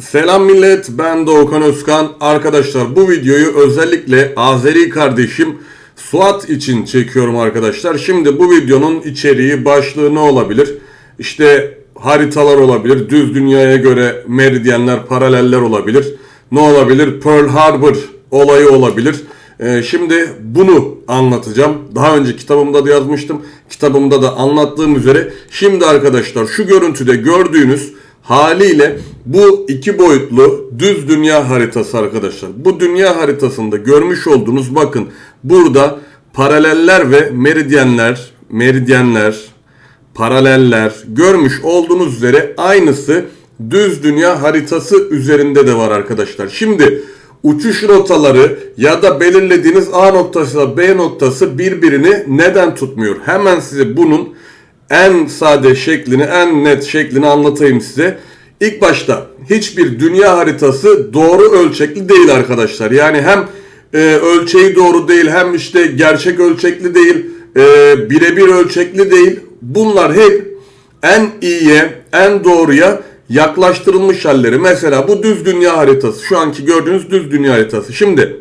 Selam millet ben Doğukan Özkan. Arkadaşlar bu videoyu özellikle Azeri kardeşim Suat için çekiyorum arkadaşlar. Şimdi bu videonun içeriği başlığı ne olabilir? İşte haritalar olabilir. Düz dünyaya göre meridyenler, paraleller olabilir. Ne olabilir? Pearl Harbor olayı olabilir. Ee, şimdi bunu anlatacağım. Daha önce kitabımda da yazmıştım. Kitabımda da anlattığım üzere. Şimdi arkadaşlar şu görüntüde gördüğünüz haliyle bu iki boyutlu düz dünya haritası arkadaşlar. Bu dünya haritasında görmüş olduğunuz bakın burada paraleller ve meridyenler, meridyenler, paraleller görmüş olduğunuz üzere aynısı düz dünya haritası üzerinde de var arkadaşlar. Şimdi uçuş rotaları ya da belirlediğiniz A noktası B noktası birbirini neden tutmuyor? Hemen size bunun en sade şeklini, en net şeklini anlatayım size. İlk başta hiçbir dünya haritası doğru ölçekli değil arkadaşlar. Yani hem e, ölçeği doğru değil hem işte gerçek ölçekli değil, e, birebir ölçekli değil. Bunlar hep en iyiye, en doğruya yaklaştırılmış halleri. Mesela bu düz dünya haritası. Şu anki gördüğünüz düz dünya haritası. Şimdi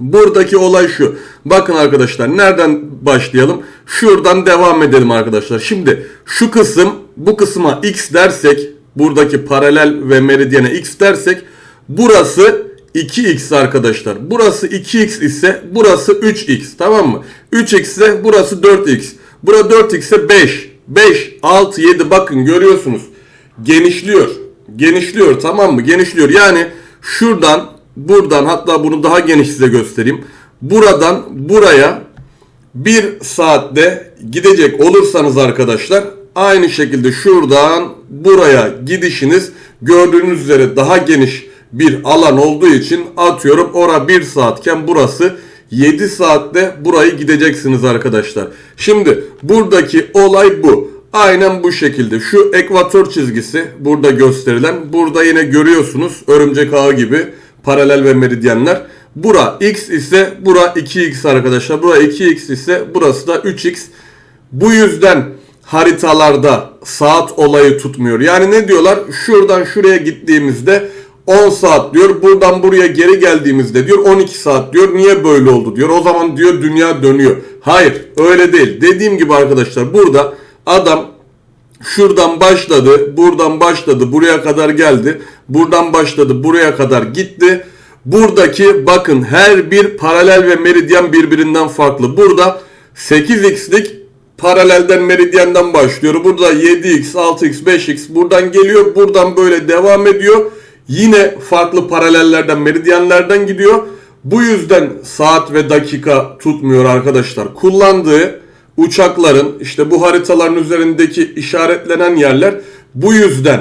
buradaki olay şu. Bakın arkadaşlar nereden başlayalım? Şuradan devam edelim arkadaşlar. Şimdi şu kısım bu kısma x dersek buradaki paralel ve meridyene x dersek burası 2x arkadaşlar. Burası 2x ise burası 3x tamam mı? 3x ise burası 4x. Bura 4x ise 5. 5, 6, 7 bakın görüyorsunuz. Genişliyor. Genişliyor tamam mı? Genişliyor. Yani şuradan buradan hatta bunu daha geniş size göstereyim. Buradan buraya bir saatte gidecek olursanız arkadaşlar aynı şekilde şuradan buraya gidişiniz gördüğünüz üzere daha geniş bir alan olduğu için atıyorum ora 1 saatken burası 7 saatte burayı gideceksiniz arkadaşlar. Şimdi buradaki olay bu. Aynen bu şekilde. Şu ekvator çizgisi burada gösterilen. Burada yine görüyorsunuz örümcek ağı gibi paralel ve meridyenler. Bura x ise bura 2x arkadaşlar. Bura 2x ise burası da 3x. Bu yüzden haritalarda saat olayı tutmuyor. Yani ne diyorlar? Şuradan şuraya gittiğimizde 10 saat diyor. Buradan buraya geri geldiğimizde diyor 12 saat diyor. Niye böyle oldu diyor. O zaman diyor dünya dönüyor. Hayır öyle değil. Dediğim gibi arkadaşlar burada adam şuradan başladı, buradan başladı, buraya kadar geldi. Buradan başladı, buraya kadar gitti. Buradaki bakın her bir paralel ve meridyen birbirinden farklı. Burada 8x'lik paralelden meridyenden başlıyor. Burada 7x, 6x, 5x buradan geliyor. Buradan böyle devam ediyor. Yine farklı paralellerden, meridyenlerden gidiyor. Bu yüzden saat ve dakika tutmuyor arkadaşlar. Kullandığı uçakların işte bu haritaların üzerindeki işaretlenen yerler bu yüzden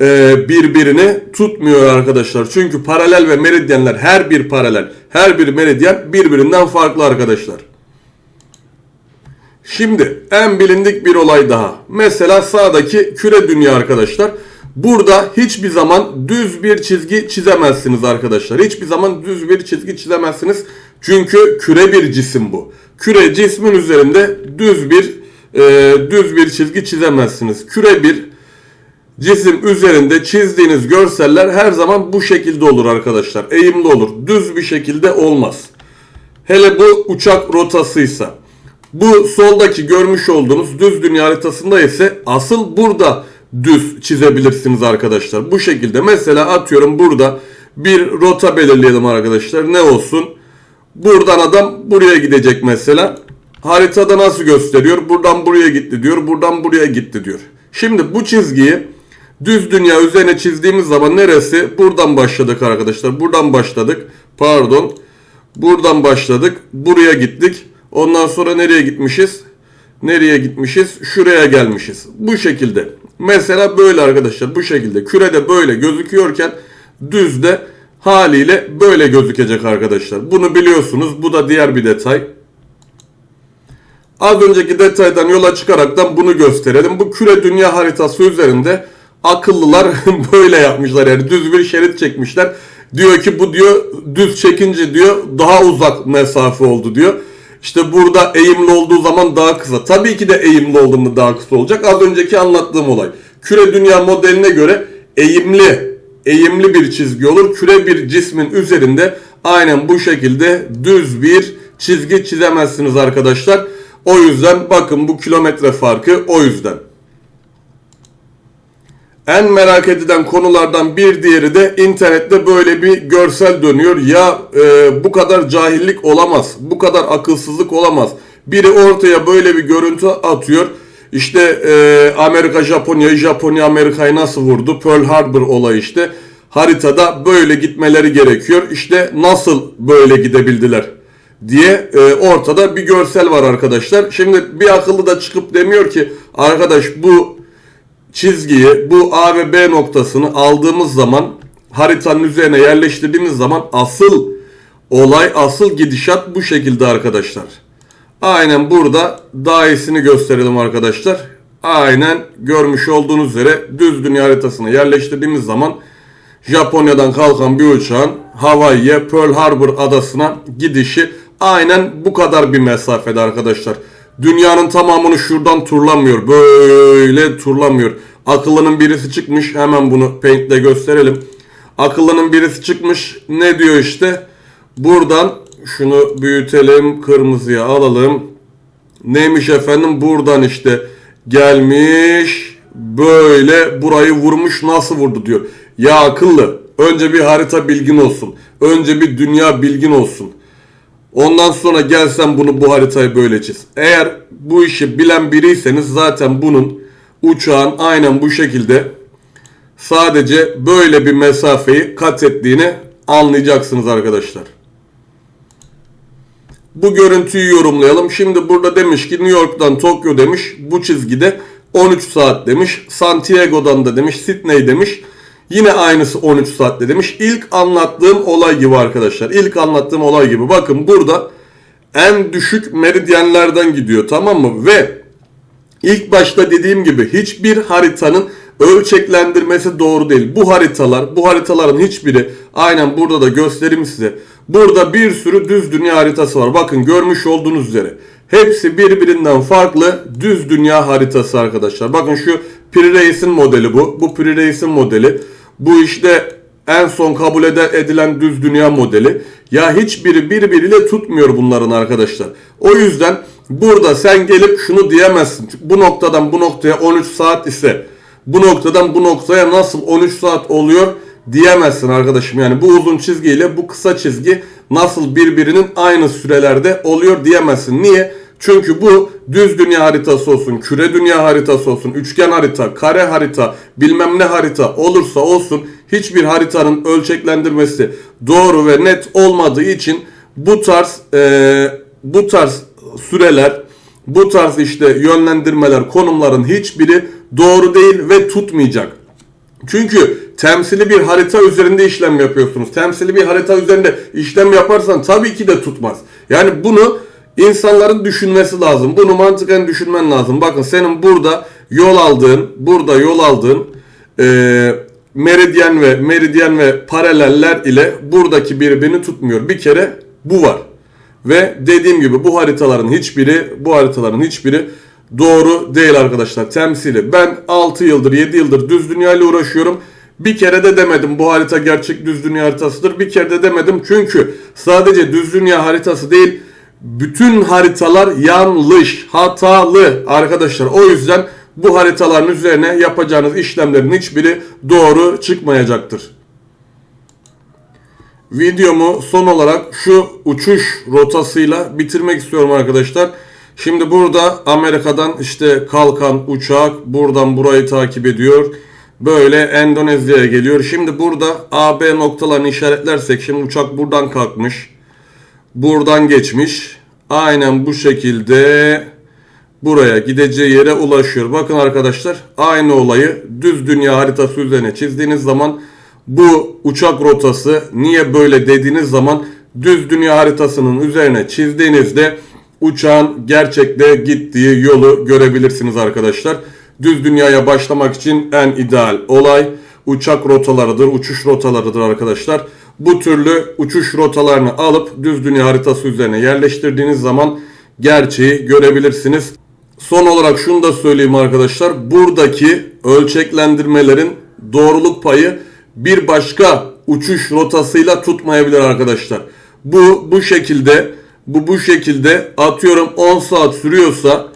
e, birbirini tutmuyor arkadaşlar. Çünkü paralel ve meridyenler her bir paralel, her bir meridyen birbirinden farklı arkadaşlar. Şimdi en bilindik bir olay daha. Mesela sağdaki küre dünya arkadaşlar. Burada hiçbir zaman düz bir çizgi çizemezsiniz arkadaşlar. Hiçbir zaman düz bir çizgi çizemezsiniz. Çünkü küre bir cisim bu. Küre cismin üzerinde düz bir e, düz bir çizgi çizemezsiniz. Küre bir cisim üzerinde çizdiğiniz görseller her zaman bu şekilde olur arkadaşlar. Eğimli olur. Düz bir şekilde olmaz. Hele bu uçak rotasıysa. Bu soldaki görmüş olduğunuz düz dünya haritasında ise asıl burada düz çizebilirsiniz arkadaşlar. Bu şekilde mesela atıyorum burada bir rota belirleyelim arkadaşlar. Ne olsun? Buradan adam buraya gidecek mesela. Haritada nasıl gösteriyor? Buradan buraya gitti diyor. Buradan buraya gitti diyor. Şimdi bu çizgiyi düz dünya üzerine çizdiğimiz zaman neresi? Buradan başladık arkadaşlar. Buradan başladık. Pardon. Buradan başladık. Buraya gittik. Ondan sonra nereye gitmişiz? Nereye gitmişiz? Şuraya gelmişiz. Bu şekilde. Mesela böyle arkadaşlar. Bu şekilde. Kürede böyle gözüküyorken düzde haliyle böyle gözükecek arkadaşlar. Bunu biliyorsunuz. Bu da diğer bir detay. Az önceki detaydan yola çıkaraktan bunu gösterelim. Bu küre dünya haritası üzerinde akıllılar böyle yapmışlar. Yani düz bir şerit çekmişler. Diyor ki bu diyor düz çekince diyor daha uzak mesafe oldu diyor. İşte burada eğimli olduğu zaman daha kısa. Tabii ki de eğimli olduğunda daha kısa olacak. Az önceki anlattığım olay. Küre dünya modeline göre eğimli eğimli bir çizgi olur. Küre bir cismin üzerinde aynen bu şekilde düz bir çizgi çizemezsiniz arkadaşlar. O yüzden bakın bu kilometre farkı o yüzden. En merak edilen konulardan bir diğeri de internette böyle bir görsel dönüyor. Ya e, bu kadar cahillik olamaz, bu kadar akılsızlık olamaz. Biri ortaya böyle bir görüntü atıyor. İşte e, Amerika Japonya'yı, Japonya Amerika'yı nasıl vurdu? Pearl Harbor olayı işte. Haritada böyle gitmeleri gerekiyor. İşte nasıl böyle gidebildiler diye e, ortada bir görsel var arkadaşlar. Şimdi bir akıllı da çıkıp demiyor ki arkadaş bu çizgiyi bu A ve B noktasını aldığımız zaman haritanın üzerine yerleştirdiğimiz zaman asıl olay asıl gidişat bu şekilde arkadaşlar. Aynen burada daha iyisini gösterelim arkadaşlar. Aynen görmüş olduğunuz üzere düz dünya haritasına yerleştirdiğimiz zaman Japonya'dan kalkan bir uçağın Hawaii'ye Pearl Harbor adasına gidişi aynen bu kadar bir mesafede arkadaşlar. Dünyanın tamamını şuradan turlamıyor. Böyle turlamıyor. Akıllının birisi çıkmış. Hemen bunu Paint'te gösterelim. Akıllının birisi çıkmış. Ne diyor işte? Buradan şunu büyütelim. Kırmızıya alalım. Neymiş efendim? Buradan işte gelmiş. Böyle burayı vurmuş. Nasıl vurdu diyor. Ya akıllı. Önce bir harita bilgin olsun. Önce bir dünya bilgin olsun. Ondan sonra gelsen bunu bu haritayı böyle çiz. Eğer bu işi bilen biriyseniz zaten bunun uçağın aynen bu şekilde sadece böyle bir mesafeyi kat ettiğini anlayacaksınız arkadaşlar. Bu görüntüyü yorumlayalım. Şimdi burada demiş ki New York'tan Tokyo demiş. Bu çizgide 13 saat demiş. Santiago'dan da demiş. Sydney demiş. Yine aynısı 13 saatte demiş. İlk anlattığım olay gibi arkadaşlar. İlk anlattığım olay gibi. Bakın burada en düşük meridyenlerden gidiyor tamam mı? Ve ilk başta dediğim gibi hiçbir haritanın ölçeklendirmesi doğru değil. Bu haritalar, bu haritaların hiçbiri aynen burada da göstereyim size. Burada bir sürü düz dünya haritası var. Bakın görmüş olduğunuz üzere. Hepsi birbirinden farklı düz dünya haritası arkadaşlar. Bakın şu Pre-Race'in modeli bu. Bu Pre-Race'in modeli. Bu işte en son kabul edilen düz dünya modeli. Ya hiçbiri birbiriyle tutmuyor bunların arkadaşlar. O yüzden burada sen gelip şunu diyemezsin. Bu noktadan bu noktaya 13 saat ise bu noktadan bu noktaya nasıl 13 saat oluyor diyemezsin arkadaşım. Yani bu uzun çizgiyle bu kısa çizgi nasıl birbirinin aynı sürelerde oluyor diyemezsin. Niye? Çünkü bu düz dünya haritası olsun, küre dünya haritası olsun, üçgen harita, kare harita, bilmem ne harita olursa olsun hiçbir haritanın ölçeklendirmesi doğru ve net olmadığı için bu tarz e, bu tarz süreler, bu tarz işte yönlendirmeler, konumların hiçbiri doğru değil ve tutmayacak. Çünkü temsili bir harita üzerinde işlem yapıyorsunuz. Temsili bir harita üzerinde işlem yaparsan tabii ki de tutmaz. Yani bunu insanların düşünmesi lazım. Bunu mantıken düşünmen lazım. Bakın senin burada yol aldığın, burada yol aldığın e, meridyen ve meridyen ve paraleller ile buradaki birbirini tutmuyor. Bir kere bu var. Ve dediğim gibi bu haritaların hiçbiri, bu haritaların hiçbiri doğru değil arkadaşlar. Temsili. Ben 6 yıldır, 7 yıldır düz dünya ile uğraşıyorum. Bir kere de demedim bu harita gerçek düz dünya haritasıdır. Bir kere de demedim çünkü sadece düz dünya haritası değil bütün haritalar yanlış, hatalı arkadaşlar. O yüzden bu haritaların üzerine yapacağınız işlemlerin hiçbiri doğru çıkmayacaktır. Videomu son olarak şu uçuş rotasıyla bitirmek istiyorum arkadaşlar. Şimdi burada Amerika'dan işte kalkan uçak buradan burayı takip ediyor. Böyle Endonezya'ya geliyor. Şimdi burada AB noktalarını işaretlersek şimdi uçak buradan kalkmış. Buradan geçmiş. Aynen bu şekilde buraya gideceği yere ulaşıyor. Bakın arkadaşlar aynı olayı düz dünya haritası üzerine çizdiğiniz zaman bu uçak rotası niye böyle dediğiniz zaman düz dünya haritasının üzerine çizdiğinizde uçağın gerçekte gittiği yolu görebilirsiniz arkadaşlar. Düz dünyaya başlamak için en ideal olay uçak rotalarıdır, uçuş rotalarıdır arkadaşlar. Bu türlü uçuş rotalarını alıp düz dünya haritası üzerine yerleştirdiğiniz zaman gerçeği görebilirsiniz. Son olarak şunu da söyleyeyim arkadaşlar. Buradaki ölçeklendirmelerin doğruluk payı bir başka uçuş rotasıyla tutmayabilir arkadaşlar. Bu bu şekilde bu bu şekilde atıyorum 10 saat sürüyorsa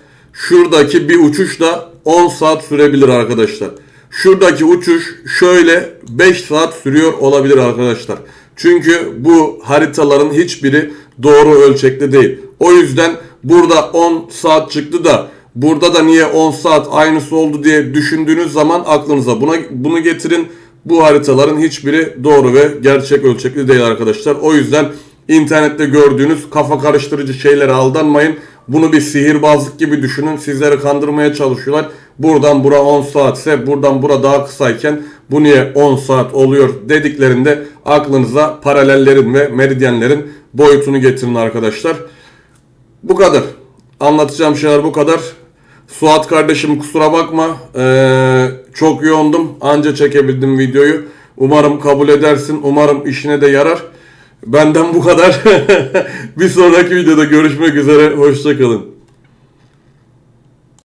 şuradaki bir uçuş da 10 saat sürebilir arkadaşlar. Şuradaki uçuş şöyle 5 saat sürüyor olabilir arkadaşlar. Çünkü bu haritaların hiçbiri doğru ölçekte değil. O yüzden burada 10 saat çıktı da burada da niye 10 saat aynısı oldu diye düşündüğünüz zaman aklınıza buna bunu getirin. Bu haritaların hiçbiri doğru ve gerçek ölçekli değil arkadaşlar. O yüzden internette gördüğünüz kafa karıştırıcı şeylere aldanmayın. Bunu bir sihirbazlık gibi düşünün. Sizleri kandırmaya çalışıyorlar. Buradan bura 10 saatse buradan bura daha kısayken bu niye 10 saat oluyor dediklerinde aklınıza paralellerin ve meridyenlerin boyutunu getirin arkadaşlar. Bu kadar. Anlatacağım şeyler bu kadar. Suat kardeşim kusura bakma. Ee, çok yoğundum. Anca çekebildim videoyu. Umarım kabul edersin. Umarım işine de yarar. Benden bu kadar. bir sonraki videoda görüşmek üzere. Hoşçakalın.